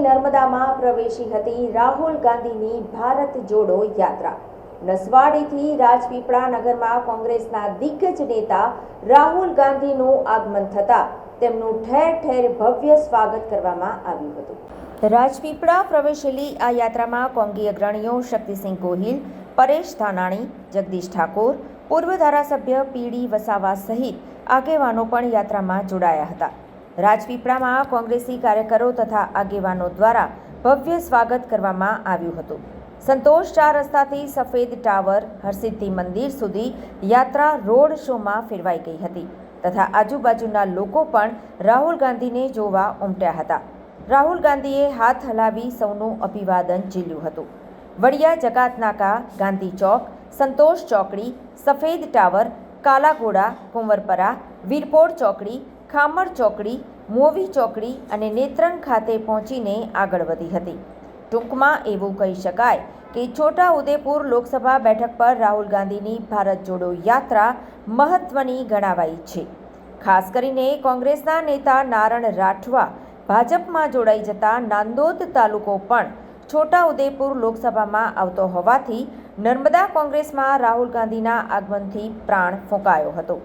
નર્મદામાં પ્રવેશી હતી રાહુલ ગાંધીની ભારત જોડો યાત્રા. નસવાડીથી રાજપીપળા નગરમાં કોંગ્રેસના દિગ્ગજ નેતા રાહુલ ગાંધીનું આગમન થતાં તેમનું ઠેર ઠેર ભવ્ય સ્વાગત કરવામાં આવ્યું હતું. રાજપીપળા પ્રવેશેલી આ યાત્રામાં કોંગી અગ્રણીઓ શક્તિસિંહ ગોહિલ, પરેશ ધાનાણી, જગદીશ ઠાકોર, પૂર્વ ધારાસભ્ય પીડી વસાવા સહિત આગેવાનો પણ યાત્રામાં જોડાયા હતા. રાજપીપળામાં કોંગ્રેસી કાર્યકરો તથા આગેવાનો દ્વારા ભવ્ય સ્વાગત કરવામાં આવ્યું હતું. સંતોષ ચાર રસ્તાથી સફેદ ટાવર, હરસિદ્ધિ મંદિર સુધી યાત્રા રોડ શોમાં ફેરવાઈ ગઈ હતી તથા આજુબાજુના લોકો પણ રાહુલ ગાંધીને જોવા ઉમટ્યા હતા. રાહુલ ગાંધીએ હાથ હલાવી સૌનું અભિવાદન ઝીલ્યું હતું. વડિયા જકાતનાકા, ગાંધી ચોક, સંતોષ ચોકડી, સફેદ ટાવર, કાલાઘોડા, કુંવરપરા વીરપોર ચોકડી ખામર ચોકડી, મોવી ચોકડી અને નેત્રંગ ખાતે પહોંચીને આગળ વધી હતી. ટૂંકમાં એવું કહી શકાય કે છોટા ઉદેપુર લોકસભા બેઠક પર રાહુલ ગાંધીની ભારત જોડો યાત્રા મહત્વની ગણાવાઈ છે. ખાસ કરીને કોંગ્રેસના નેતા નારણ રાઠવા ભાજપમાં જોડાઈ જતા નાંદોદ તાલુકો પણ છોટા ઉદેપુર લોકસભામાં આવતો હોવાથી નર્મદા કોંગ્રેસમાં રાહુલ ગાંધીના આગમનથી પ્રાણ ફૂંકાયો હતો.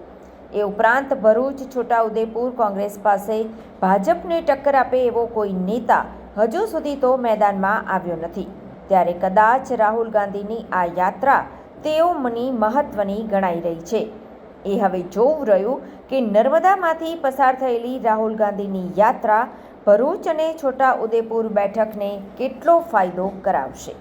એ ઉપરાંત ભરૂચ, છોટાઉદેપુર કોંગ્રેસ પાસે ભાજપને ટક્કર આપે એવો કોઈ નેતા હજુ સુધી તો મેદાનમાં આવ્યો નથી. ત્યારે કદાચ રાહુલ ગાંધીની આ યાત્રા તેઓ મની મહત્વની ગણાઈ રહી છે. એ હવે જોવું રહ્યું કે નર્મદામાંથી પસાર થયેલી રાહુલ ગાંધીની યાત્રા ભરૂચ અને છોટા ઉદેપુર બેઠકને કેટલો ફાયદો કરાવશે.